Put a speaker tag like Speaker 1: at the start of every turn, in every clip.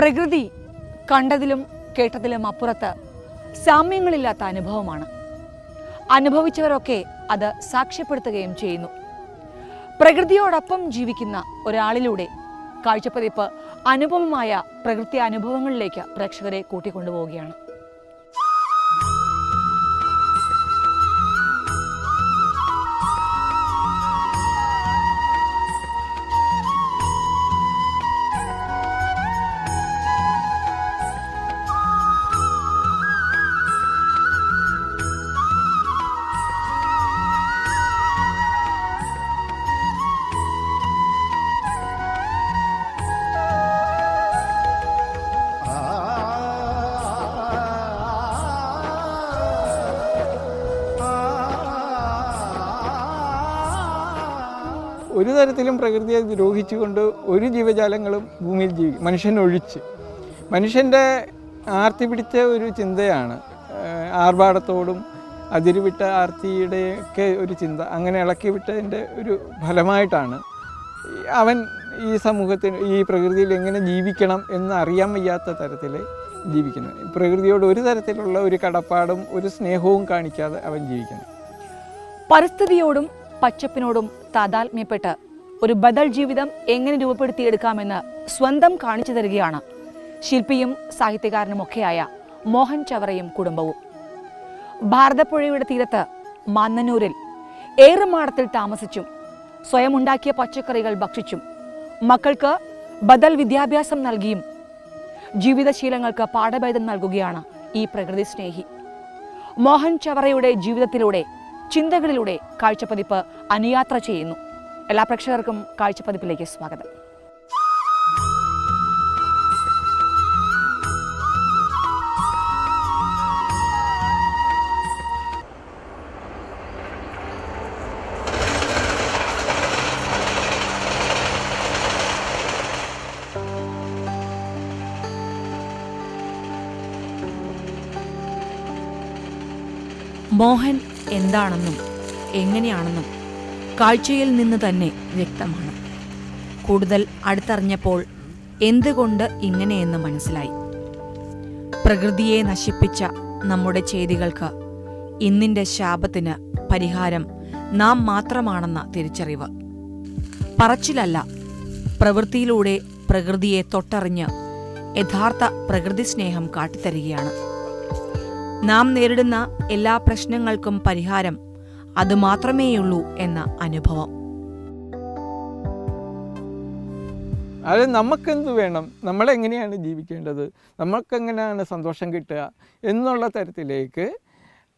Speaker 1: പ്രകൃതി കണ്ടതിലും കേട്ടതിലും അപ്പുറത്ത് സാമ്യങ്ങളില്ലാത്ത അനുഭവമാണ്. അനുഭവിച്ചവരൊക്കെ അത് സാക്ഷ്യപ്പെടുത്തുകയും ചെയ്യുന്നു. പ്രകൃതിയോടൊപ്പം ജീവിക്കുന്ന ഒരാളിലൂടെ കാഴ്ചപ്പതിപ്പ് അനുപമമായ പ്രകൃതി അനുഭവങ്ങളിലേക്ക് പ്രേക്ഷകരെ കൂട്ടിക്കൊണ്ടുപോവുകയാണ്.
Speaker 2: ഒരു തരത്തിലും പ്രകൃതിയെ ദ്രോഹിച്ചുകൊണ്ട് ഒരു ജീവജാലങ്ങളും ഭൂമിയിൽ ജീവിക്കും മനുഷ്യനൊഴിച്ച്. മനുഷ്യന്റെ ആർത്തി പിടിച്ച ഒരു ചിന്തയാണ് ആർഭാടത്തോടും അതിരുവിട്ട ആർത്തിയുടെയൊക്കെ ഒരു ചിന്ത അങ്ങനെ ഇളക്കി വിട്ടതിന്റെ ഒരു ഫലമായിട്ടാണ്. അവൻ ഈ സമൂഹത്തിന് ഈ പ്രകൃതിയിൽ എങ്ങനെ ജീവിക്കണം എന്ന് അറിയാൻ വയ്യാത്ത തരത്തിൽ ജീവിക്കുന്നത് പ്രകൃതിയോട് ഒരു തരത്തിലുള്ള ഒരു കടപ്പാടും ഒരു സ്നേഹവും കാണിക്കാതെ അവൻ ജീവിക്കുന്നു.
Speaker 1: പരിസ്ഥിതിയോടും പച്ചപ്പിനോടും താതാത്മ്യപ്പെട്ട് ഒരു ബദൽ ജീവിതം എങ്ങനെ രൂപപ്പെടുത്തിയെടുക്കാമെന്ന് സ്വന്തം കാണിച്ചു തരികയാണ്. ശില്പിയും സാഹിത്യകാരനുമൊക്കെയായ മോഹൻ ചവറയും കുടുംബവും. ഭാരതപ്പുഴയുടെ തീരത്ത് മന്നനൂരിൽ ഏറുമാടത്തിൽ താമസിച്ചും സ്വയമുണ്ടാക്കിയ പച്ചക്കറികൾ ഭക്ഷിച്ചും മക്കൾക്ക് ബദൽ വിദ്യാഭ്യാസം നൽകിയും ജീവിതശീലങ്ങൾക്ക് പാഠഭേദം നൽകുകയാണ് ഈ പ്രകൃതി സ്നേഹി. മോഹൻ ചവറയുടെ ജീവിതത്തിലൂടെ ചിന്തകളിലൂടെ കാഴ്ചപ്പതിപ്പ് അനുയാത്ര ചെയ്യുന്നു. എല്ലാ പ്രേക്ഷകർക്കും കാഴ്ചപ്പതിപ്പിലേക്ക് സ്വാഗതം. മോഹൻ എന്താണെന്നും എങ്ങനെയാണെന്നും കാഴ്ചയിൽ നിന്ന് തന്നെ വ്യക്തമാണ്. കൂടുതൽ അടുത്തറിഞ്ഞപ്പോൾ എന്തുകൊണ്ട് ഇങ്ങനെയെന്ന് മനസ്സിലായി. പ്രകൃതിയെ നശിപ്പിച്ച നമ്മുടെ ചെയ്തികൾക്ക് ഇന്നിന്റെ ശാപത്തിന് പരിഹാരം നാം മാത്രമാണെന്ന തിരിച്ചറിവ്. പറച്ചിലല്ല പ്രവൃത്തിയിലൂടെ പ്രകൃതിയെ തൊട്ടറിഞ്ഞ് യഥാർത്ഥ പ്രകൃതി സ്നേഹം കാട്ടിത്തരികയാണ്. നാം നേരിടുന്ന എല്ലാ പ്രശ്നങ്ങൾക്കും പരിഹാരം അതുമാത്രമേയുള്ളൂ എന്ന അനുഭവം.
Speaker 2: അത് നമുക്കെന്ത് വേണം? നമ്മളെങ്ങനെയാണ് ജീവിക്കേണ്ടത്? നമുക്കെങ്ങനെയാണ് സന്തോഷം കിട്ടുക എന്നുള്ള തരത്തിലേക്ക്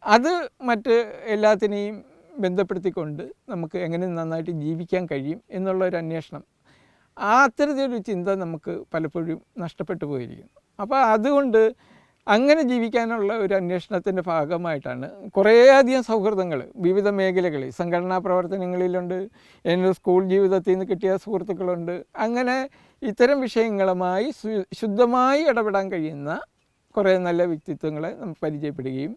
Speaker 2: അത് മറ്റ് എല്ലാത്തിനെയും ബന്ധപ്പെടുത്തിക്കൊണ്ട് നമുക്ക് എങ്ങനെ നന്നായിട്ട് ജീവിക്കാൻ കഴിയും എന്നുള്ള ഒരു അന്വേഷണം. ആ അത്തരത്തിലൊരു ചിന്ത നമുക്ക് പലപ്പോഴും നഷ്ടപ്പെട്ടു പോയിരിക്കുന്നു. അപ്പോൾ അതുകൊണ്ട് അങ്ങനെ ജീവിക്കാനുള്ള ഒരു അന്വേഷണത്തിന്റെ ഭാഗമായിട്ടാണ് കുറേയധികം സൗഹൃദങ്ങൾ വിവിധ മേഖലകളിൽ. സംഘടനാ പ്രവർത്തനങ്ങളിലുണ്ട് എന്റെ സ്കൂൾ ജീവിതത്തിൽ നിന്ന് കിട്ടിയ സുഹൃത്തുക്കളുണ്ട്. അങ്ങനെ ഇത്തരം വിഷയങ്ങളുമായി ശുദ്ധമായി ഇടപെടാൻ കഴിയുന്ന കുറേ നല്ല വ്യക്തിത്വങ്ങളെ നമുക്ക് പരിചയപ്പെടുകയും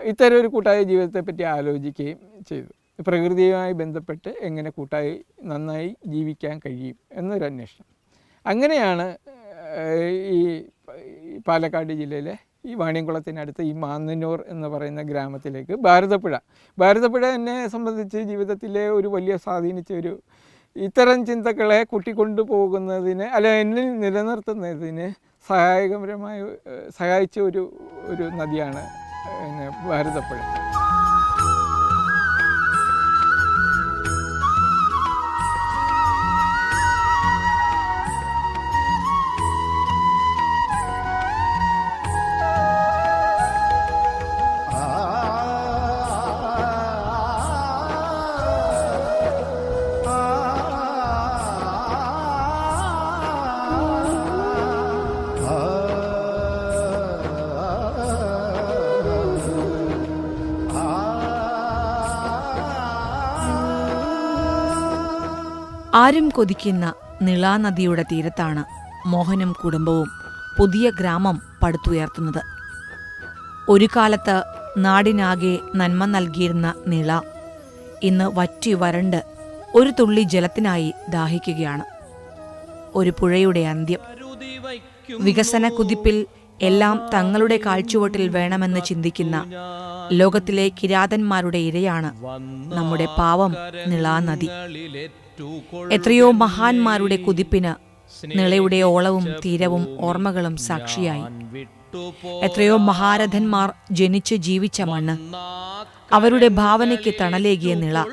Speaker 2: ഇത്തരം ഒരു കൂട്ടായ ജീവിതത്തെപ്പറ്റി ആലോചിക്കുകയും ചെയ്തു. പ്രകൃതിയുമായി ബന്ധപ്പെട്ട് എങ്ങനെ കൂട്ടായി നന്നായി ജീവിക്കാൻ കഴിയും എന്നൊരു അന്വേഷണം. അങ്ങനെയാണ് ഈ പാലക്കാട് ജില്ലയിലെ ഈ വാണിയംകുളത്തിനടുത്ത് ഈ മാന്നന്നൂർ എന്ന് പറയുന്ന ഗ്രാമത്തിലേക്ക് ഭാരതപ്പുഴ. ഭാരതപ്പുഴ എന്നെ സംബന്ധിച്ച് ജീവിതത്തിലെ ഒരു വലിയ സ്വാധീനിച്ച ഒരു ഇത്തരം ചിന്തകളെ കൂട്ടിക്കൊണ്ടു പോകുന്നതിന് അല്ല എന്നിൽ നിലനിർത്തുന്നതിന് സഹായകപരമായി സഹായിച്ച ഒരു ഒരു നദിയാണ് പിന്നെ ഭാരതപ്പുഴ.
Speaker 1: ആരും കൊതിക്കുന്ന നിളാനദിയുടെ തീരത്താണ് മോഹനും കുടുംബവും പുതിയ ഗ്രാമം പടുത്തുയർത്തുന്നത്. ഒരു കാലത്ത് നാടിനാകെ നന്മ നൽകിയിരുന്ന നിള ഇന്ന് വറ്റി വരണ്ട് ഒരു തുള്ളി ജലത്തിനായി ദാഹിക്കുകയാണ്. ഒരു പുഴയുടെ അന്ത്യം. വികസന കുതിപ്പിൽ എല്ലാം തങ്ങളുടെ കാഴ്ചവട്ടിൽ വേണമെന്ന് ചിന്തിക്കുന്ന ലോകത്തിലെ കിരാതന്മാരുടെ ഇരയാണ് നമ്മുടെ പാവം നിളാനദി എത്രയോ മഹാന്മാരുടെ കുതിപ്പിന് നിളയുടെ ഓളവും തീരവും ഓർമ്മകളും സാക്ഷിയായി. എത്രയോ മഹാരഥന്മാർ ജനിച്ച് ജീവിച്ച മണ്ണ്. അവരുടെ ഭാവനയ്ക്ക് തണലേകിയ നിള.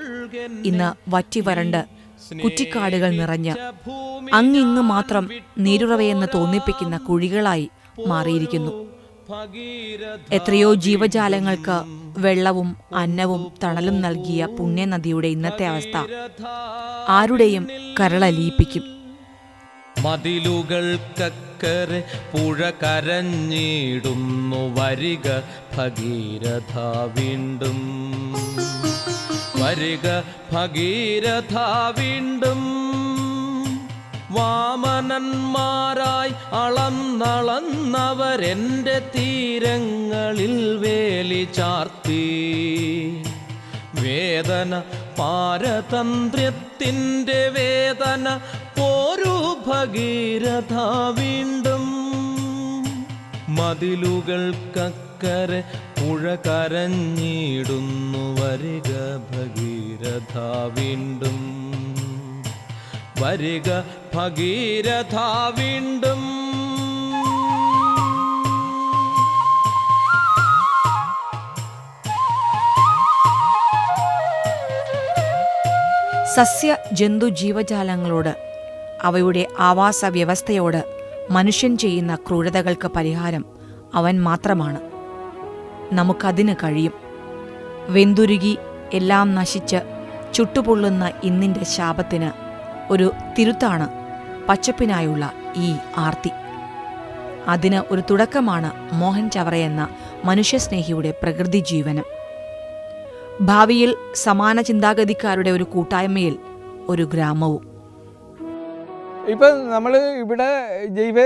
Speaker 1: ഇന്ന് വറ്റിവരണ്ട് കുറ്റിക്കാടുകൾ നിറഞ്ഞ് അങ്ങിങ്ങ് മാത്രം നീരുറവയെന്ന് തോന്നിപ്പിക്കുന്ന കുഴികളായി മാറിയിരിക്കുന്നു. എത്രയോ ജീവജാലങ്ങൾക്ക് വെള്ളവും അന്നവും തണലും നൽകിയ പുണ്യനദിയുടെ ഇന്നത്തെ അവസ്ഥ ആരുടെയും കരളലിയിപ്പിക്കും.
Speaker 3: മതിലുകൾക്കക്കരെ പുഴ കരഞ്ഞിടുന്നു വരിക ഭഗീരഥ വീണ്ടും. വരിക ഭഗീരഥ വീണ്ടും. വാമനന്മാരായി അളന്നളന്നവരെന്റെ തീരങ്ങളിൽ വേലി ചാർത്തി. വേദന പാരതന്ത്ര്യത്തിന്റെ വേദന പോരു ഭഗീരഥ വീണ്ടും. മതിലുകൾക്കക്കരെ പുഴ കരഞ്ഞിടുന്നു വരിക ഭഗീരഥ വീണ്ടും. വരിക ഭഗീരഥ വീണ്ടും.
Speaker 1: സസ്യ ജന്തു ജീവജാലങ്ങളോട് അവയുടെ ആവാസ വ്യവസ്ഥയോട് മനുഷ്യൻ ചെയ്യുന്ന ക്രൂരതകൾക്ക് പരിഹാരം അവൻ മാത്രമാണ്. നമുക്കതിന് കഴിയും. വെന്തുരുകി എല്ലാം നശിച്ച് ചുട്ടുപൊള്ളുന്ന ഇന്നിന്റെ ശാപത്തിന് ഒരു തിരുത്താണ് പച്ചപ്പിനായുള്ള ഈ ആർത്തി. അതിന് ഒരു തുടക്കമാണ് മോഹൻ ചവറ എന്ന മനുഷ്യസ്നേഹിയുടെ പ്രകൃതി ജീവനം. ഭാവിയിൽ സമാന ചിന്താഗതിക്കാരുടെ ഒരു കൂട്ടായ്മയിൽ ഒരു ഗ്രാമവും.
Speaker 2: ഇപ്പം നമ്മൾ ഇവിടെ ജൈവ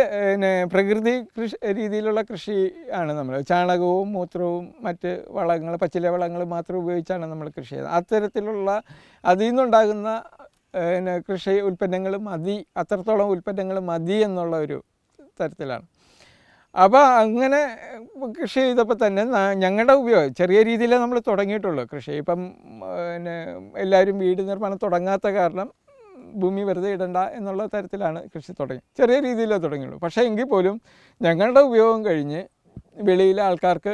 Speaker 2: പ്രകൃതി കൃഷി രീതിയിലുള്ള കൃഷി ആണ് നമ്മൾ. ചാണകവും മൂത്രവും മറ്റ് വളങ്ങൾ പച്ചില വളങ്ങൾ മാത്രം ഉപയോഗിച്ചാണ് നമ്മൾ കൃഷി ചെയ്യുന്നത്. അത്തരത്തിലുള്ള അതിൽ നിന്നുണ്ടാകുന്ന പിന്നെ കൃഷി ഉൽപ്പന്നങ്ങൾ മതി അത്രത്തോളം ഉൽപ്പന്നങ്ങൾ മതി എന്നുള്ള ഒരു തരത്തിലാണ്. അപ്പോൾ അങ്ങനെ കൃഷി ചെയ്തപ്പോൾ തന്നെ ഞങ്ങളുടെ ഉപയോഗം ചെറിയ രീതിയിലേ നമ്മൾ തുടങ്ങിയിട്ടുള്ളൂ കൃഷി. ഇപ്പം പിന്നെ എല്ലാവരും വീട് നിർമ്മാണം തുടങ്ങാത്ത കാരണം ഭൂമി വെറുതെ ഇടണ്ട എന്നുള്ള തരത്തിലാണ് കൃഷി തുടങ്ങി ചെറിയ രീതിയിലേ തുടങ്ങിയുള്ളൂ. പക്ഷേ എങ്കിൽ പോലും ഞങ്ങളുടെ ഉപയോഗം കഴിഞ്ഞ് വെളിയിലെ ആൾക്കാർക്ക്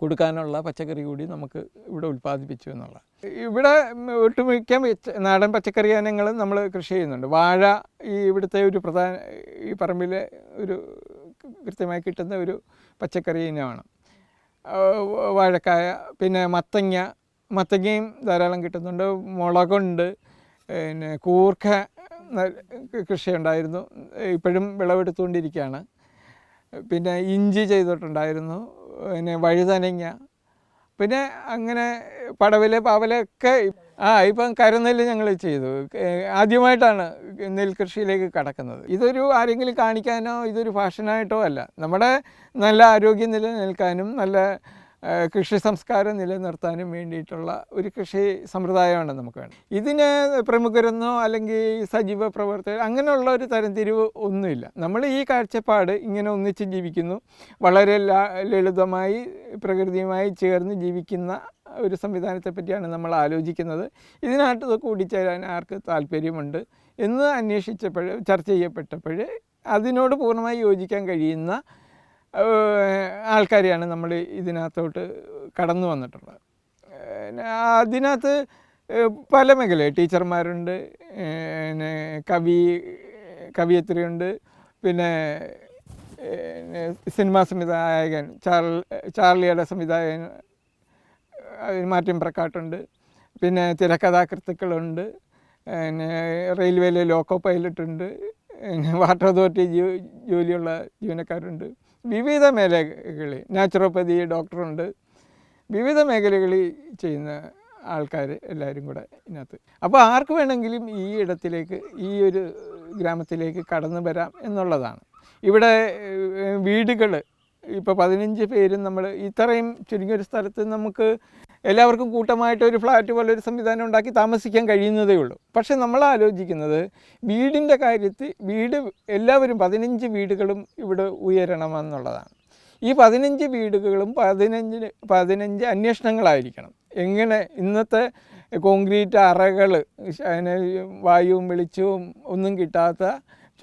Speaker 2: കൊടുക്കാനുള്ള പച്ചക്കറി കൂടി നമുക്ക് ഇവിടെ ഉൽപ്പാദിപ്പിച്ചു എന്നുള്ള ഇവിടെ ഒട്ടുമിക്ക നാടൻ പച്ചക്കറി ഇനങ്ങളും നമ്മൾ കൃഷി ചെയ്യുന്നുണ്ട്. വാഴ ഈ ഇവിടുത്തെ ഒരു പ്രധാന ഈ പറമ്പിലെ ഒരു കൃത്യമായി കിട്ടുന്ന ഒരു പച്ചക്കറി ഇനമാണ്. വാഴക്കായ പിന്നെ മത്തങ്ങ മത്തങ്ങയും ധാരാളം കിട്ടുന്നുണ്ട്. മുളകുണ്ട് പിന്നെ കൂർക്ക കൃഷി ഉണ്ടായിരുന്നു ഇപ്പോഴും വിളവെടുത്തുകൊണ്ടിരിക്കുകയാണ്. പിന്നെ ഇഞ്ചി ചെയ്തിട്ടുണ്ടായിരുന്നു. പിന്നെ വഴുതനങ്ങ. പിന്നെ അങ്ങനെ പടവൽ പാവലൊക്കെ ആ ഇപ്പം കരുനെല്ല് ഞങ്ങൾ ചെയ്തു. ആദ്യമായിട്ടാണ് നെൽകൃഷിയിലേക്ക് കടക്കുന്നത്. ഇതൊരു ആരെങ്കിലും കാണിക്കാനോ ഇതൊരു ഫാഷനായിട്ടോ അല്ല. നമ്മുടെ നല്ല ആരോഗ്യം നിലനിൽക്കാനും നല്ല കൃഷി സംസ്കാരം നിലനിർത്താനും വേണ്ടിയിട്ടുള്ള ഒരു കൃഷി സമ്പ്രദായമാണ് നമുക്ക് വേണ്ടത്. ഇതിന് പ്രമുഖരെന്നോ അല്ലെങ്കിൽ സജീവ പ്രവർത്തകർ അങ്ങനെയുള്ള ഒരു തരംതിരിവ് ഒന്നുമില്ല. നമ്മൾ ഈ കാഴ്ചപ്പാട് ഇങ്ങനെ ഒന്നിച്ച് ജീവിക്കുന്നു. വളരെ ലളിതമായി പ്രകൃതിയുമായി ചേർന്ന് ജീവിക്കുന്ന ഒരു സംവിധാനത്തെ പറ്റിയാണ് നമ്മൾ ആലോചിക്കുന്നത്. ഇതിനകത്ത് കൂടിച്ചേരാൻ ആർക്ക് താല്പര്യമുണ്ട് എന്ന് അന്വേഷിച്ചപ്പോൾ ചർച്ച ചെയ്യപ്പെട്ടപ്പോൾ അതിനോട് പൂർണമായി യോജിക്കാൻ കഴിയുന്ന ആൾക്കാരെയാണ് നമ്മൾ ഇതിനകത്തോട്ട് കടന്നു വന്നിട്ടുള്ളത്. അതിനകത്ത് പല മേഖല ടീച്ചർമാരുണ്ട് പിന്നെ കവി കവിയത്രിയുണ്ട് പിന്നെ സിനിമാ സംവിധായകൻ ചാർ ചാർലിയുടെ സംവിധായകൻ മാറ്റം പ്രക്കാട്ടുണ്ട് പിന്നെ തിരക്കഥാകൃത്തുക്കളുണ്ട് പിന്നെ റെയിൽവേയിലെ ലോക്കോ പൈലറ്റുണ്ട് വാട്ടർ അതോറിറ്റി ജോലിയുള്ള ജീവനക്കാരുണ്ട്. വിവിധ മേഖലകളിൽ നാച്ചുറോപ്പതി ഡോക്ടറുണ്ട്. വിവിധ മേഖലകളിൽ ചെയ്യുന്ന ആൾക്കാർ എല്ലാവരും കൂടെ ഇതിനകത്ത്. അപ്പോൾ ആർക്ക് വേണമെങ്കിലും ഈ ഇടത്തിലേക്ക് ഈ ഒരു ഗ്രാമത്തിലേക്ക് കടന്നു വരാം എന്നുള്ളതാണ്. ഇവിടെ വീടുകൾ ഇപ്പോൾ പതിനഞ്ച് പേരും നമ്മൾ ഇത്രയും ചുരുങ്ങിയൊരു സ്ഥലത്ത് നമുക്ക് എല്ലാവർക്കും കൂട്ടമായിട്ട് ഒരു ഫ്ലാറ്റ് പോലെ ഒരു സംവിധാനം ഉണ്ടാക്കി താമസിക്കാൻ കഴിയുന്നതേ ഉള്ളൂ. പക്ഷെ നമ്മൾ ആലോചിക്കുന്നത് വീടിന്റെ കാര്യത്തിൽ വീട് എല്ലാവരും പതിനഞ്ച് വീടുകളും ഇവിടെ ഉയരണമെന്നുള്ളതാണ്. ഈ പതിനഞ്ച് വീടുകളും പതിനഞ്ച് പതിനഞ്ച് അന്വേഷണങ്ങളായിരിക്കണം. എങ്ങനെ ഇന്നത്തെ കോൺക്രീറ്റ് അറകൾ അതിന് വായുവും വെളിച്ചവും ഒന്നും കിട്ടാത്ത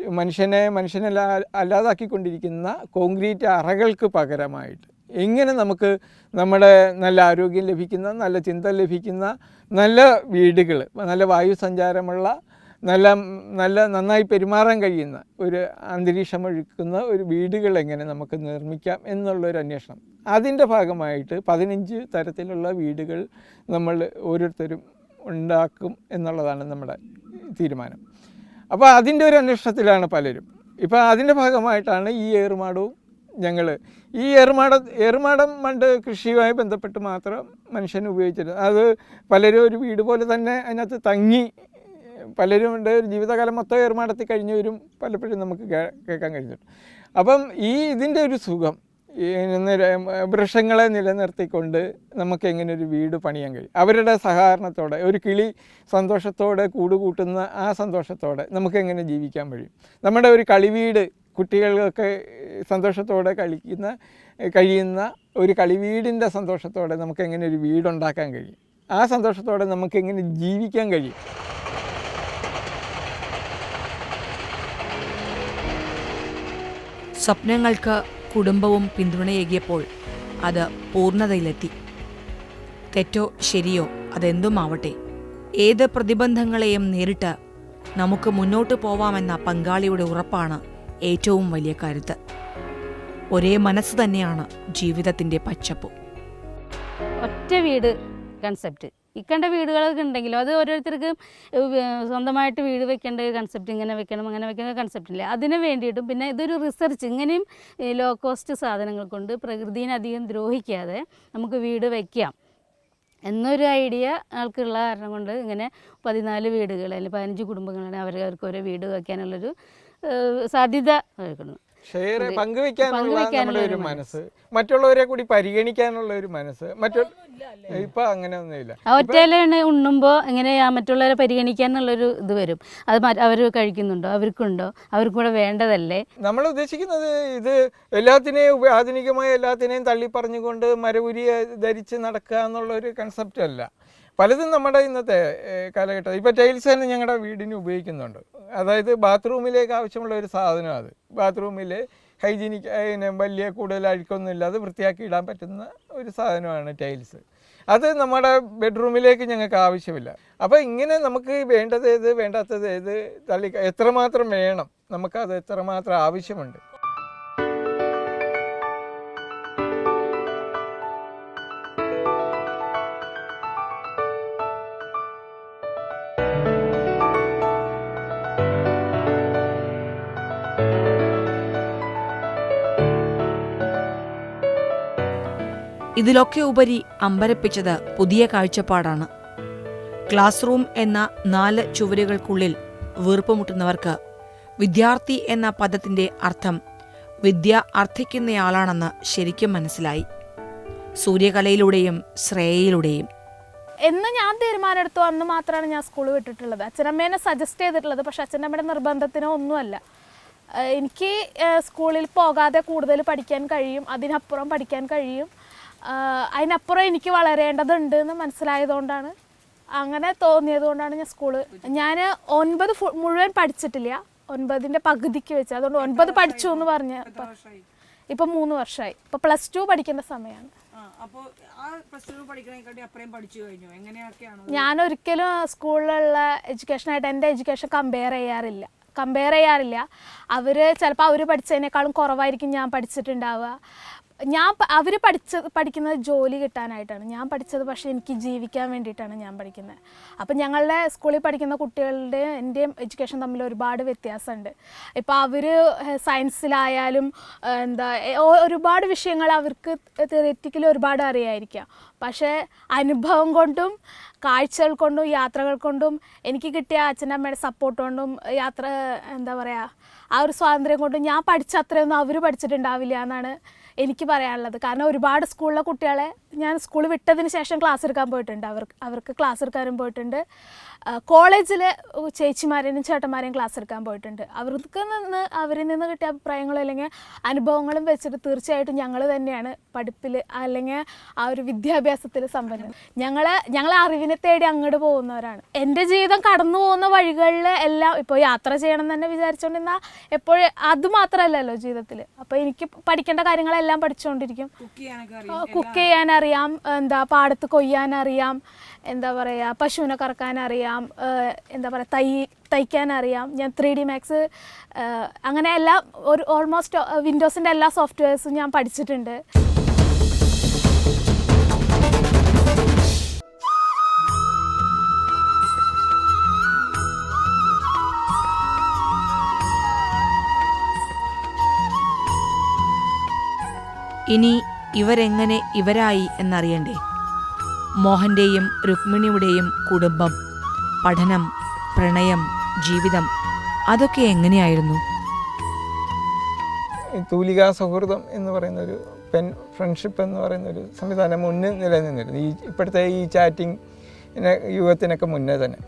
Speaker 2: മനുഷ്യനെ മനുഷ്യനെ അല്ലാതാക്കിക്കൊണ്ടിരിക്കുന്ന കോൺക്രീറ്റ് അറകൾക്ക് പകരമായിട്ട് എങ്ങനെ നമുക്ക് നമ്മുടെ നല്ല ആരോഗ്യം ലഭിക്കുന്ന നല്ല ചിന്ത ലഭിക്കുന്ന നല്ല വീടുകൾ നല്ല വായു സഞ്ചാരമുള്ള നല്ല നല്ല നന്നായി പെരുമാറാൻ കഴിയുന്ന ഒരു അന്തരീക്ഷമൊഴുക്കുന്ന ഒരു വീടുകൾ എങ്ങനെ നമുക്ക് നിർമ്മിക്കാം എന്നുള്ളൊരു അന്വേഷണം. അതിന്റെ ഭാഗമായിട്ട് പതിനഞ്ച് തരത്തിലുള്ള വീടുകൾ നമ്മൾ ഓരോരുത്തരും ഉണ്ടാക്കും എന്നുള്ളതാണ് നമ്മുടെ തീരുമാനം. അപ്പോൾ അതിന്റെ ഒരു അന്വേഷണത്തിലാണ് പലരും. ഇപ്പോൾ അതിന്റെ ഭാഗമായിട്ടാണ് ഈ ഏറുമാടവും ഞങ്ങൾ ഈ ഏറുമാട ഏറുമാടം പണ്ട് കൃഷിയുമായി ബന്ധപ്പെട്ട് മാത്രം മനുഷ്യൻ ഉപയോഗിച്ചിരുന്നു അത് പലരും ഒരു വീട് പോലെ തന്നെ അതിനകത്ത് തങ്ങി പലരും ഉണ്ട്. ജീവിതകാലം മൊത്തം ഏറുമാടത്തിൽ കഴിഞ്ഞവരും പലപ്പോഴും നമുക്ക് കേൾക്കാൻ കഴിഞ്ഞിട്ടുണ്ട്. അപ്പം ഈ ഇതിന്റെ ഒരു സുഖം വൃക്ഷങ്ങളെ നിലനിർത്തിക്കൊണ്ട് നമുക്ക് എങ്ങനെ ഒരു വീട് പണിയാൻ കഴിയും? അവരുടെ സഹകരണത്തോടെ ഒരു കിളി സന്തോഷത്തോടെ കൂട് കൂട്ടുന്ന ആ സന്തോഷത്തോടെ നമുക്ക് എങ്ങനെ ജീവിക്കാൻ കഴിയും? നമ്മുടെ ഒരു കളിവീട് കുട്ടികൾക്കൊക്കെ സന്തോഷത്തോടെ കളിക്കുന്ന കഴിയുന്ന ഒരു കളിവീടിന്റെ സന്തോഷത്തോടെ നമുക്ക് എങ്ങനെ ഒരു വീടുണ്ടാക്കാൻ കഴിയും? ആ സന്തോഷത്തോടെ നമുക്ക് എങ്ങനെ ജീവിക്കാൻ കഴിയും?
Speaker 1: സ്വപ്നങ്ങൾക്ക് കുടുംബവും പിന്തുണയേകിയപ്പോൾ അത് പൂർണതയിലെത്തി. തെറ്റോ ശരിയോ അതെന്തുമാവട്ടെ. ഏത് പ്രതിബന്ധങ്ങളെയും നേരിട്ട് നമുക്ക് മുന്നോട്ട് പോവാമെന്ന പങ്കാളിയുടെ ഉറപ്പാണ് ഏറ്റവും വലിയ കരുത്ത്. ഒരേ മനസ്സ് തന്നെയാണ് ജീവിതത്തിന്റെ പച്ചപ്പ്.
Speaker 4: ഒറ്റ വീട് കൺസെപ്റ്റ് ഇക്കണ്ട വീടുകളൊക്കെ ഉണ്ടെങ്കിലും? അത് ഓരോരുത്തർക്കും സ്വന്തമായിട്ട് വീട് വെക്കേണ്ട കൺസെപ്റ്റ് ഇങ്ങനെ വെക്കണം അങ്ങനെ വെക്കുന്ന കൺസെപ്റ്റ് ഇല്ല? അതിന് വേണ്ടിയിട്ടും പിന്നെ ഇതൊരു റിസർച്ച് ഇങ്ങനെയും ലോ കോസ്റ്റ് സാധനങ്ങൾ കൊണ്ട് പ്രകൃതിയെ അധികം ദ്രോഹിക്കാതെ നമുക്ക് വീട് വയ്ക്കാം എന്നൊരു ഐഡിയ ആൾക്കുള്ള കാരണം കൊണ്ട് ഇങ്ങനെ പതിനാല് വീടുകൾ അല്ലെങ്കിൽ പതിനഞ്ച് കുടുംബങ്ങളാണ് അവരവർക്ക് ഓരോ വീട് വയ്ക്കാനുള്ളൊരു സാധ്യത കേൾക്കുന്നു
Speaker 2: ഷെയർ. പങ്കുവെക്കാനുള്ള നമ്മുടെ ഒരു മനസ്സ്. മറ്റുള്ളവരെ കൂടി പരിഗണിക്കാനുള്ള ഒരു മനസ്സ്. മറ്റു ഇപ്പൊ അങ്ങനെ ഒന്നുമില്ല
Speaker 4: ഒറ്റയിലാണ് ഉണ്ണുമ്പോൾ എങ്ങനെയാ മറ്റുള്ളവരെ പരിഗണിക്കാന്നുള്ളൊരു ഇത് വരും. അത് അവർ കഴിക്കുന്നുണ്ടോ? അവർക്കുണ്ടോ? അവർക്കും കൂടെ വേണ്ടതല്ലേ?
Speaker 2: നമ്മൾ ഉദ്ദേശിക്കുന്നത് ഇത് എല്ലാത്തിനെയും ആധുനികമായ എല്ലാത്തിനെയും തള്ളി പറഞ്ഞുകൊണ്ട് മരവുരി ധരിച്ച് നടക്കുക എന്നുള്ള ഒരു കൺസെപ്റ്റ് അല്ല. പലതും നമ്മുടെ ഇന്നത്തെ കാലഘട്ടം ഇപ്പോൾ ടൈൽസ് തന്നെ ഞങ്ങളുടെ വീടിന് ഉപയോഗിക്കുന്നുണ്ട്. അതായത് ബാത്റൂമിലേക്ക് ആവശ്യമുള്ള ഒരു സാധനം അത്. ബാത്റൂമിൽ ഹൈജീനിക് വലിയ കൂടുതൽ അഴുക്കൊന്നും ഇല്ലാതെ വൃത്തിയാക്കി ഇടാൻ പറ്റുന്ന ഒരു സാധനമാണ് ടൈൽസ്. അത് നമ്മുടെ ബെഡ്റൂമിലേക്ക് ഞങ്ങൾക്ക് ആവശ്യമില്ല. അപ്പോൾ ഇങ്ങനെ നമുക്ക് വേണ്ടത് ഏത് വേണ്ടാത്തത് ഏത് തള്ളി എത്രമാത്രം വേണം? നമുക്കത് എത്രമാത്രം ആവശ്യമുണ്ട്?
Speaker 1: ഇതിലൊക്കെ ഉപരി അമ്പരപ്പിച്ചത് പുതിയ കാഴ്ചപ്പാടാണ്. ക്ലാസ് റൂം എന്ന നാല് ചുവരുകൾക്കുള്ളിൽ വീർപ്പുമുട്ടുന്നവർക്ക് വിദ്യാർത്ഥി എന്ന പദത്തിന്റെ അർത്ഥം വിദ്യ അർത്ഥിക്കുന്നയാളാണെന്ന് ശരിക്കും മനസ്സിലായി. സൂര്യകലയിലൂടെയും ശ്രേയയിലൂടെയും.
Speaker 5: എന്ന് ഞാൻ തീരുമാനമെടുത്തു. അന്ന് മാത്രമാണ് ഞാൻ സ്കൂൾ വിട്ടിട്ടുള്ളത്. അച്ഛനമ്മേനെ സജസ്റ്റ് ചെയ്തിട്ടുള്ളത്. പക്ഷെ അച്ഛനമ്മയുടെ നിർബന്ധത്തിനോ ഒന്നുമല്ല. എനിക്ക് സ്കൂളിൽ പോകാതെ കൂടുതൽ പഠിക്കാൻ കഴിയും. അതിനപ്പുറം പഠിക്കാൻ കഴിയും. അതിനപ്പുറം എനിക്ക് വളരേണ്ടതുണ്ട് എന്ന് മനസ്സിലായതുകൊണ്ടാണ് അങ്ങനെ തോന്നിയത് കൊണ്ടാണ് ഞാൻ സ്കൂൾ ഞാൻ ഒൻപത് മുഴുവൻ പഠിച്ചിട്ടില്ല. ഒൻപതിന്റെ പകുതിക്ക് വെച്ച്. അതുകൊണ്ട് ഒൻപത് പഠിച്ചു എന്ന് പറഞ്ഞ ഇപ്പം മൂന്ന് വർഷമായി. ഇപ്പം പ്ലസ് ടു പഠിക്കേണ്ട സമയമാണ് ഞാൻ ഒരിക്കലും സ്കൂളിലുള്ള എഡ്യൂക്കേഷനായിട്ട് എന്റെ എഡ്യൂക്കേഷൻ കമ്പയർ ചെയ്യാറില്ല. കമ്പയർ ചെയ്യാറില്ല. അവർ ചിലപ്പോൾ അവർ പഠിച്ചതിനേക്കാളും കുറവായിരിക്കും ഞാൻ പഠിച്ചിട്ടുണ്ടാവുക. ഞാൻ അവർ പഠിച്ച പഠിക്കുന്നത് ജോലി കിട്ടാനായിട്ടാണ്. ഞാൻ പഠിച്ചത് പക്ഷേ എനിക്ക് ജീവിക്കാൻ വേണ്ടിയിട്ടാണ് ഞാൻ പഠിക്കുന്നത്. അപ്പം ഞങ്ങളുടെ സ്കൂളിൽ പഠിക്കുന്ന കുട്ടികളുടെ എന്റെയും എഡ്യൂക്കേഷൻ തമ്മിൽ ഒരുപാട് വ്യത്യാസമുണ്ട്. ഇപ്പോൾ അവർ സയൻസിലായാലും എന്താ ഒരുപാട് വിഷയങ്ങൾ അവർക്ക് തിയററ്റിക്കലി ഒരുപാട് അറിയായിരിക്കാം. പക്ഷേ അനുഭവം കൊണ്ടും കാഴ്ചകൾ കൊണ്ടും യാത്രകൾ കൊണ്ടും എനിക്ക് കിട്ടിയ അച്ഛന്റെ അമ്മയുടെ സപ്പോർട്ട് കൊണ്ടും യാത്ര എന്താ പറയുക ആ ഒരു സ്വാതന്ത്ര്യം കൊണ്ടും ഞാൻ പഠിച്ച അത്രയൊന്നും അവർ പഠിച്ചിട്ടുണ്ടാവില്ല എന്നാണ് എനിക്ക് പറയാനുള്ളത്. കാരണം ഒരുപാട് സ്കൂളിലെ കുട്ടികളെ ഞാൻ സ്കൂൾ വിട്ടതിന് ശേഷം ക്ലാസ് എടുക്കാൻ പോയിട്ടുണ്ട്. അവർക്ക് അവർക്ക് ക്ലാസ് എടുക്കാനും പോയിട്ടുണ്ട്. കോളേജിൽ ചേച്ചിമാരെയും ചേട്ടന്മാരെയും ക്ലാസ് എടുക്കാൻ പോയിട്ടുണ്ട്. അവർക്ക് നിന്ന് അവരിൽ നിന്ന് കിട്ടിയ അഭിപ്രായങ്ങളും അല്ലെങ്കിൽ അനുഭവങ്ങളും വെച്ചിട്ട് തീർച്ചയായിട്ടും ഞങ്ങൾ തന്നെയാണ് പഠിപ്പിൽ അല്ലെങ്കിൽ ആ ഒരു വിദ്യാഭ്യാസത്തിൽ സമ്പന്നം ഞങ്ങൾ ഞങ്ങൾ അറിവിനെ തേടി അങ്ങോട്ട് പോകുന്നവരാണ്. എന്റെ ജീവിതം കടന്നു പോകുന്ന വഴികളിൽ എല്ലാം ഇപ്പോൾ യാത്ര ചെയ്യണം എന്ന് തന്നെ വിചാരിച്ചുകൊണ്ടിരുന്ന എപ്പോഴും അത് മാത്രമല്ലല്ലോ ജീവിതത്തിൽ. അപ്പോൾ എനിക്ക് പഠിക്കേണ്ട കാര്യങ്ങളെല്ലാം പഠിച്ചുകൊണ്ടിരിക്കും.
Speaker 6: കുക്ക്
Speaker 5: ചെയ്യാനറിയാം. എന്താ പാടത്ത് കൊയ്യാനറിയാം. എന്താ പറയുക പശുവിനെ കറക്കാൻ അറിയാം എന്താ പറയുക തൈ തയ്ക്കാൻ അറിയാം ഞാൻ ത്രീ ഡി മാക്സ് അങ്ങനെ എല്ലാ ഒരു ഓൾമോസ്റ്റ് വിൻഡോസിന്റെ എല്ലാ സോഫ്റ്റ്വെയർസും ഞാൻ പഠിച്ചിട്ടുണ്ട്.
Speaker 1: ഇനി ഇവരെങ്ങനെ ഇവരായി എന്നറിയണ്ടേ? മോഹന്റെയും രുക്മിണിയുടെയും കുടുംബം. പഠനം പ്രണയം ജീവിതം അതൊക്കെ എങ്ങനെയായിരുന്നു?
Speaker 2: തൂലിക സൗഹൃദം എന്ന് പറയുന്ന ഒരു പെൻ ഫ്രണ്ട്ഷിപ്പ് എന്ന് പറയുന്ന ഒരു സംവിധാനം മുന്നേ നിലനിന്നിരുന്നു. ഈ ഇപ്പോഴത്തെ ഈ ചാറ്റിംഗ് യുഗത്തിനൊക്കെ മുന്നേ തന്നെ.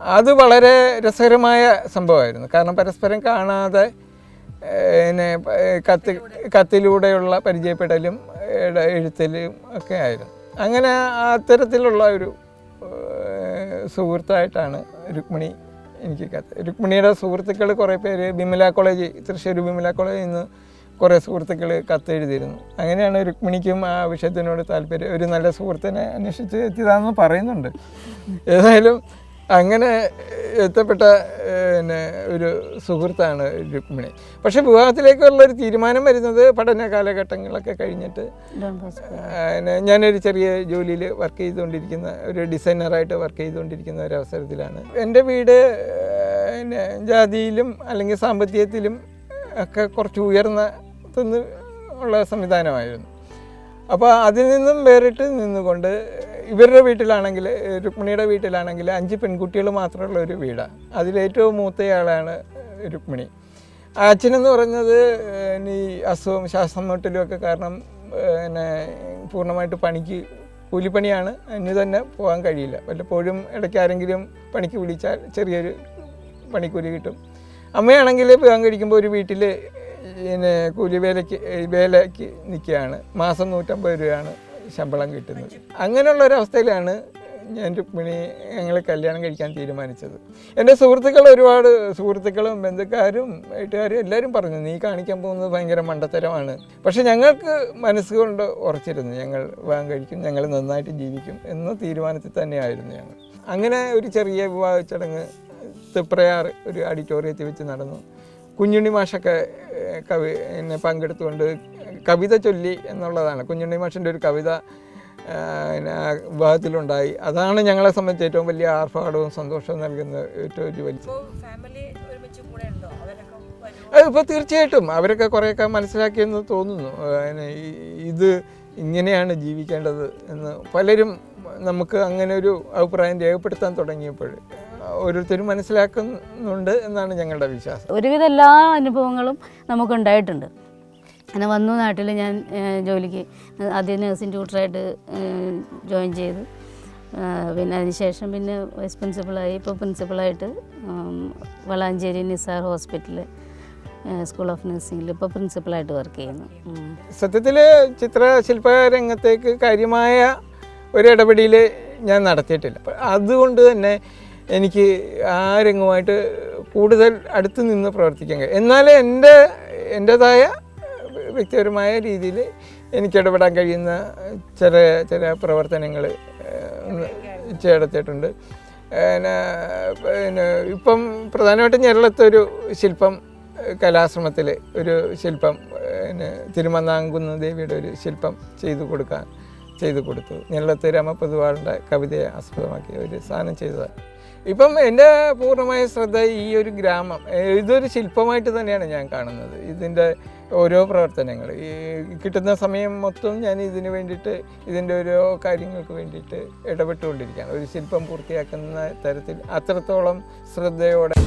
Speaker 2: അത് വളരെ രസകരമായ സംഭവമായിരുന്നു. കാരണം പരസ്പരം കാണാതെ പിന്നെ കത്ത് കത്തിലൂടെയുള്ള പരിചയപ്പെടലും എഴുത്തലും ഒക്കെ ആയിരുന്നു. അങ്ങനെ അത്തരത്തിലുള്ള ഒരു സുഹൃത്തായിട്ടാണ് രുക്മിണി എനിക്ക് രുക്മിണിയുടെ സുഹൃത്തുക്കൾ കുറേ പേര് ബിമല കോളേജ് തൃശ്ശൂർ ബിമല കോളേജിൽ നിന്ന് കുറേ സുഹൃത്തുക്കൾ കത്തെഴുതിയിരുന്നു അങ്ങനെയാണ് രുക്മിണിക്കും ആ വിഷയത്തിനോട് താല്പര്യം. ഒരു നല്ല സുഹൃത്തിനെ അന്വേഷിച്ച് എത്തിയതാണെന്ന് പറയുന്നുണ്ട്. ഏതായാലും അങ്ങനെ എത്തപ്പെട്ട പിന്നെ ഒരു സുഹൃത്താണ് രുക്മിണി. പക്ഷേ വിവാഹത്തിലേക്കുള്ള ഒരു തീരുമാനം വരുന്നത് പഠന കാലഘട്ടങ്ങളൊക്കെ കഴിഞ്ഞിട്ട് ഞാനൊരു ചെറിയ ജോലിയിൽ വർക്ക് ചെയ്തുകൊണ്ടിരിക്കുന്ന ഒരു ഡിസൈനറായിട്ട് വർക്ക് ചെയ്തുകൊണ്ടിരിക്കുന്ന ഒരു അവസരത്തിലാണ്. എന്റെ വീട് പിന്നെ ജാതിയിലും അല്ലെങ്കിൽ സാമ്പത്തികത്തിലും ഒക്കെ കുറച്ച് ഉയർന്ന ഉള്ള സംവിധാനമായിരുന്നു. അപ്പോൾ അതിൽ നിന്നും വേറിട്ട് നിന്നുകൊണ്ട് ഇവരുടെ വീട്ടിലാണെങ്കിൽ രുക്മിണിയുടെ വീട്ടിലാണെങ്കിൽ അഞ്ച് പെൺകുട്ടികൾ മാത്രമുള്ള ഒരു വീടാണ് അതിലേറ്റവും മൂത്തയാളാണ് രുക്മിണി. അച്ഛനെന്ന് ഏഹ്, ഈ അസുഖം ശ്വാസം മുട്ടലുമൊക്കെ കാരണം പിന്നെ പൂർണമായിട്ട് പണിക്ക് കൂലിപ്പണിയാണ്. അതിന് തന്നെ പോകാൻ കഴിയില്ല. വല്ലപ്പോഴും ഇടയ്ക്ക് ആരെങ്കിലും പണിക്ക് വിളിച്ചാൽ ചെറിയൊരു പണിക്കൂലി കിട്ടും. അമ്മയാണെങ്കിൽ പോകാൻ കഴിക്കുമ്പോൾ ഒരു വീട്ടിൽ പിന്നെ കൂലി വേലയ്ക്ക് വേലയ്ക്ക് നിൽക്കുകയാണ്. മാസം നൂറ്റമ്പത് രൂപയാണ്. ശമ്പളം കിട്ടുന്നത്. അങ്ങനെയുള്ള ഒരു അവസ്ഥയിലാണ് ഞാൻ രുക്മിണി ഞങ്ങളെ കല്യാണം കഴിക്കാൻ തീരുമാനിച്ചത്. എന്റെ സുഹൃത്തുക്കൾ ഒരുപാട് സുഹൃത്തുക്കളും ബന്ധുക്കാരും വീട്ടുകാരും എല്ലാവരും പറഞ്ഞു നീ കാണിക്കാൻ പോകുന്നത് ഭയങ്കര മണ്ടത്തരമാണ്. പക്ഷെ ഞങ്ങൾക്ക് മനസ്സുകൊണ്ട് ഉറച്ചിരുന്നു ഞങ്ങൾ വിവാഹം കഴിക്കും ഞങ്ങൾ നന്നായിട്ട് ജീവിക്കും എന്ന തീരുമാനത്തിൽ തന്നെയായിരുന്നു ഞങ്ങൾ. അങ്ങനെ ഒരു ചെറിയ വിവാഹ ചടങ്ങ് തൃപ്രയാർ ഒരു ഓഡിറ്റോറിയത്തിൽ വെച്ച് നടന്നു. കുഞ്ഞുണ്ണി മാഷൊക്കെ കവി എന്നെ പങ്കെടുത്തുകൊണ്ട് കവിത ചൊല്ലി എന്നുള്ളതാണ്. കുഞ്ഞുണ്ണി മാഷിന്റെ ഒരു കവിത വിവാഹത്തിലുണ്ടായി അതാണ് ഞങ്ങളെ സംബന്ധിച്ച് ഏറ്റവും വലിയ ആർഭാടവും സന്തോഷവും നൽകുന്ന ഏറ്റവും ഒരു വലിയ
Speaker 6: ഇപ്പോൾ
Speaker 2: തീർച്ചയായിട്ടും. അവരൊക്കെ കുറേയൊക്കെ മനസ്സിലാക്കിയെന്ന് തോന്നുന്നു. ഇത് ഇങ്ങനെയാണ് ജീവിക്കേണ്ടത് എന്ന് പലരും നമുക്ക് അങ്ങനെ ഒരു അഭിപ്രായം രേഖപ്പെടുത്താൻ തുടങ്ങിയപ്പോൾ ഓരോരുത്തരും മനസ്സിലാക്കുന്നുണ്ട് എന്നാണ് ഞങ്ങളുടെ വിശ്വാസം.
Speaker 4: ഒരുവിധ എല്ലാ അനുഭവങ്ങളും നമുക്കുണ്ടായിട്ടുണ്ട്. അങ്ങനെ വന്നു നാട്ടിൽ ഞാൻ ജോലിക്ക് ആദ്യം നഴ്സിംഗ് ട്യൂട്ടറായിട്ട് ജോയിൻ ചെയ്തു. പിന്നെ അതിനുശേഷം പിന്നെ വൈസ് പ്രിൻസിപ്പളായി. ഇപ്പോൾ പ്രിൻസിപ്പളായിട്ട് Valanchery Nisar hospital school of നഴ്സിംഗിൽ ഇപ്പോൾ പ്രിൻസിപ്പളായിട്ട് വർക്ക് ചെയ്യുന്നു.
Speaker 2: സത്യത്തിൽ ചിത്രശില്പ രംഗത്തേക്ക് കാര്യമായ ഒരു ഇടപെടൽ ഞാൻ നടത്തിയിട്ടില്ല. അതുകൊണ്ട് തന്നെ എനിക്ക് ആ രംഗമായിട്ട് കൂടുതൽ അടുത്ത് നിന്ന് പ്രവർത്തിക്കാൻ കഴിയും. എന്നാൽ എന്റെ എന്റെതായ വ്യക്തിപരമായ രീതിയിൽ എനിക്ക് ഇടപെടാൻ കഴിയുന്ന ചില ചില പ്രവർത്തനങ്ങൾ ചേർത്തിട്ടുണ്ട് പിന്നെ പിന്നെ ഇപ്പം പ്രധാനമായിട്ടും കേരളത്തൊരു ശില്പം കലാശ്രമത്തിൽ ഒരു ശില്പം പിന്നെ തിരുമന്നാങ്കുന്ന് ദേവിയുടെ ഒരു ശില്പം ചെയ്തു കൊടുക്കാൻ ചെയ്തു കൊടുത്തു. ഞെള്ളത്ത് രാമപൊതുവാളിന്റെ കവിതയെ ആസ്പദമാക്കി ഒരു സാധനം ചെയ്തതാണ്. ഇപ്പം എന്റെ പൂർണമായ ശ്രദ്ധ ഈ ഒരു ഗ്രാമം ഇതൊരു ശില്പമായിട്ട് തന്നെയാണ് ഞാൻ കാണുന്നത്. ഇതിന്റെ ഓരോ പ്രവർത്തനങ്ങൾ. ഈ കിട്ടുന്ന സമയം മൊത്തം ഞാൻ ഇതിന് വേണ്ടിയിട്ട് ഇതിന്റെ ഓരോ കാര്യങ്ങൾക്ക് വേണ്ടിയിട്ട് ഇടപെട്ടുകൊണ്ടിരിക്കുകയാണ്. ഒരു ശില്പം പൂർത്തിയാക്കുന്ന തരത്തിൽ അത്രത്തോളം ശ്രദ്ധയോടെ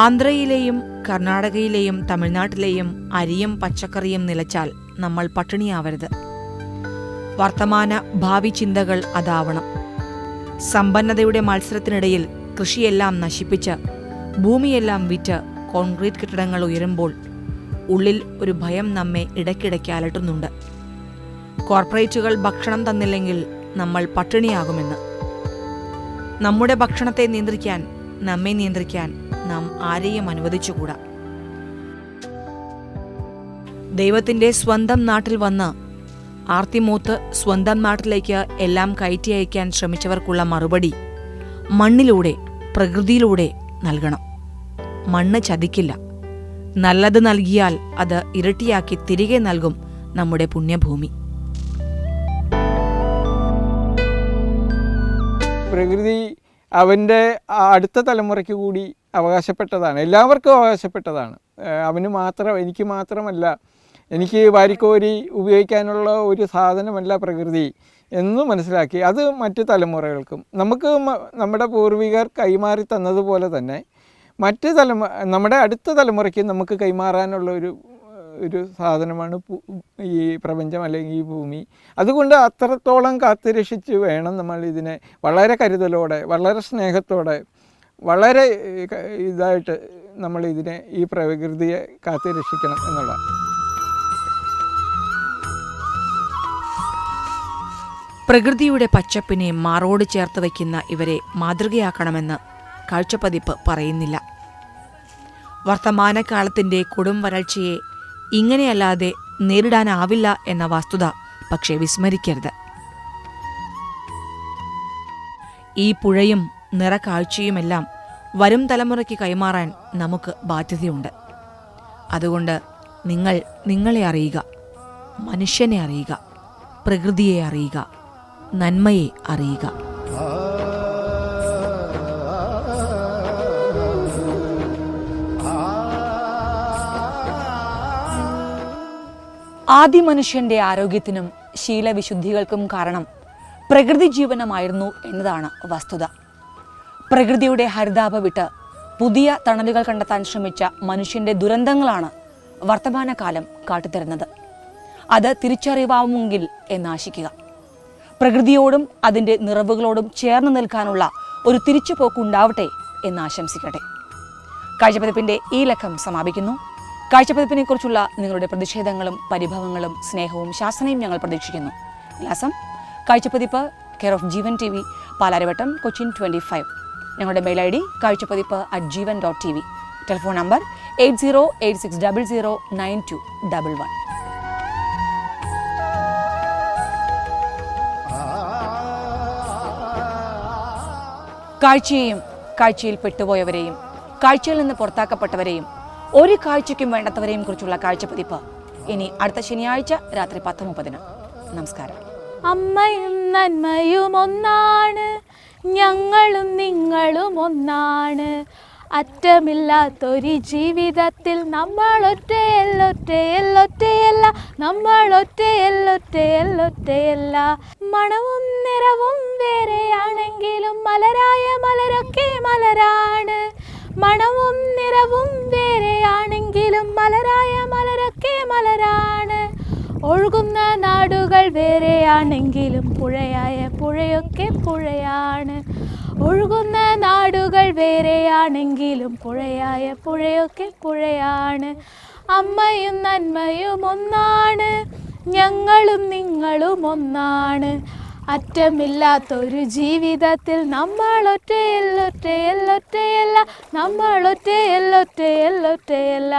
Speaker 1: ആന്ധ്രയിലെയും കർണാടകയിലെയും തമിഴ്നാട്ടിലെയും അരിയും പച്ചക്കറിയും നിലച്ചാൽ നമ്മൾ പട്ടിണിയാവരുത്. വർത്തമാന ഭാവി ചിന്തകൾ അതാവണം. സമ്പന്നതയുടെ മത്സരത്തിനിടയിൽ കൃഷിയെല്ലാം നശിപ്പിച്ച് ഭൂമിയെല്ലാം വിറ്റ് കോൺക്രീറ്റ് കെട്ടിടങ്ങൾ ഉയരുമ്പോൾ ഉള്ളിൽ ഒരു ഭയം നമ്മെ ഇടയ്ക്കിടയ്ക്ക് അലട്ടുന്നുണ്ട്. കോർപ്പറേറ്റുകൾ ഭക്ഷണം തന്നില്ലെങ്കിൽ നമ്മൾ പട്ടിണിയാകുമെന്ന്. നമ്മുടെ ഭക്ഷണത്തെ നിയന്ത്രിക്കാൻ നമ്മെ നിയന്ത്രിക്കാൻ നാം ആരെയും അനുവദിച്ചുകൂടാ? ദൈവത്തിന്റെ സ്വന്തം നാട്ടിൽ വന്ന് ആർത്തിമൂത്ത് സ്വന്തം നാട്ടിലേക്ക് എല്ലാം കയറ്റി അയക്കാൻ ശ്രമിച്ചവർക്കുള്ള മറുപടി മണ്ണിലൂടെ പ്രകൃതിയിലൂടെ നൽകണം. മണ്ണ് ചതിക്കില്ല. നല്ലത് നൽകിയാൽ അത് ഇരട്ടിയാക്കി തിരികെ നൽകും നമ്മുടെ പുണ്യഭൂമി.
Speaker 2: പ്രകൃതി അവന്റെ അടുത്ത തലമുറയ്ക്ക് കൂടി അവകാശപ്പെട്ടതാണ്. എല്ലാവർക്കും അവകാശപ്പെട്ടതാണ്. അവന് മാത്രം എനിക്ക് മാത്രമല്ല എനിക്ക് വാരിക്കോരി ഉപയോഗിക്കാനുള്ള ഒരു സാധനമല്ല പ്രകൃതി എന്ന് മനസ്സിലാക്കി. അത് മറ്റ് തലമുറകൾക്കും. നമുക്ക് നമ്മുടെ പൂർവികർ കൈമാറി തന്നതുപോലെ തന്നെ മറ്റ് തലമു നമ്മുടെ അടുത്ത തലമുറയ്ക്ക് നമുക്ക് കൈമാറാനുള്ള ഒരു ഒരു സാധനമാണ് ഈ പ്രപഞ്ചം അല്ലെങ്കിൽ ഈ ഭൂമി. അതുകൊണ്ട് അത്രത്തോളം കാത്തുരക്ഷിച്ച് വേണം നമ്മൾ ഇതിനെ വളരെ കരുതലോടെ വളരെ സ്നേഹത്തോടെ വളരെ ഇതായിട്ട് നമ്മൾ ഇതിനെ ഈ പ്രകൃതിയെ കാത്തുരക്ഷിക്കണം എന്നുള്ള.
Speaker 1: പ്രകൃതിയുടെ പച്ചപ്പിനെ മാറോട് ചേർത്ത് വയ്ക്കുന്ന ഇവരെ മാതൃകയാക്കണമെന്ന് കാഴ്ചപ്പതിപ്പ് പറയുന്നില്ല. വർത്തമാനകാലത്തിന്റെ കൊടും വരൾച്ചയെ ഇങ്ങനെയല്ലാതെ നേരിടാനാവില്ല എന്ന വസ്തുത പക്ഷേ വിസ്മരിക്കരുത്. ഈ പുഴയും നിറക്കാഴ്ചയുമെല്ലാം വരും തലമുറയ്ക്ക് കൈമാറാൻ നമുക്ക് ബാധ്യതയുണ്ട്. അതുകൊണ്ട് നിങ്ങൾ നിങ്ങളെ അറിയുക മനുഷ്യനെ അറിയുക പ്രകൃതിയെ അറിയുക നന്മയെ അറിയുക. ആദ്യ മനുഷ്യന്റെ ആരോഗ്യത്തിനും ശീലവിശുദ്ധികൾക്കും കാരണം പ്രകൃതി ജീവനമായിരുന്നു എന്നതാണ് വസ്തുത. പ്രകൃതിയുടെ ഹരിതാപ വിട്ട് പുതിയ തണലുകൾ കണ്ടെത്താൻ ശ്രമിച്ച മനുഷ്യന്റെ ദുരന്തങ്ങളാണ് വർത്തമാനകാലം കാട്ടിത്തരുന്നത്. അത് തിരിച്ചറിവാമെങ്കിൽ എന്നാശിക്കുക. പ്രകൃതിയോടും അതിന്റെ നിറവുകളോടും ചേർന്ന് നിൽക്കാനുള്ള ഒരു തിരിച്ചുപോക്കുണ്ടാവട്ടെ എന്ന് ആശംസിക്കട്ടെ. കാഴ്ചപ്പതിപ്പിന്റെ ഈ ലക്കം സമാപിക്കുന്നു. കാഴ്ചപ്പതിപ്പിനെ കുറിച്ചുള്ള നിങ്ങളുടെ പ്രതിഷേധങ്ങളും പരിഭവങ്ങളും സ്നേഹവും ശാസനയും ഞങ്ങൾ പ്രതീക്ഷിക്കുന്നു. വിലാസം Kazhchappathippu care of Jeevan T V Palarivattom Cochin twenty five. ഞങ്ങളുടെ mail I D Kazhchappathippu at Jeevan dot T V telephone number eight zero eight six double zero nine two double one കാഴ്ചയെയും കാഴ്ചയിൽ പെട്ടുപോയവരെയും കാഴ്ചയിൽ നിന്ന് പുറത്താക്കപ്പെട്ടവരെയും ഒരു കാഴ്ചയ്ക്കും വേണ്ടാത്തവരെയും കുറിച്ചുള്ള കാഴ്ചപ്പതിപ്പ് ഇനി അടുത്ത ശനിയാഴ്ച രാത്രി പത്ത് മുപ്പതിന്. നമസ്കാരം.
Speaker 5: അമ്മയും നന്മയും ഒന്നാണ്. ഞങ്ങളും നിങ്ങളും ഒന്നാണ്. അറ്റമില്ലാത്തൊരു ജീവിതത്തിൽ നമ്മൾ ഒറ്റയല്ലൊറ്റയല്ലൊറ്റയല്ല നമ്മൾ ഒറ്റയല്ലൊറ്റയല്ലൊറ്റയല്ല മണവും നിറവും വേറെയാണെങ്കിലും മലരായ മലരൊക്കെ മലരാണ്. മണവും നിറവും വേറെയാണെങ്കിലും മലരായ മലരൊക്കെ മലരാണ് ഒഴുകുന്ന നാടുകൾ വേറെയാണെങ്കിലും പുഴയായ പുഴയൊക്കെ പുഴയാണ്. ഒഴുകുന്ന നാടുകൾ വേറെയാണെങ്കിലും പുഴയായ പുഴയൊക്കെ പുഴയാണ്. അമ്മയും നന്മയും ഒന്നാണ് ഞങ്ങളും നിങ്ങളും ഒന്നാണ്. അറ്റമില്ലാത്തൊരു ജീവിതത്തിൽ നമ്മൾ ഒറ്റയല്ലൊറ്റയല്ലൊറ്റയല്ല നമ്മൾ ഒറ്റയല്ലൊറ്റയല്ലൊറ്റയല്ല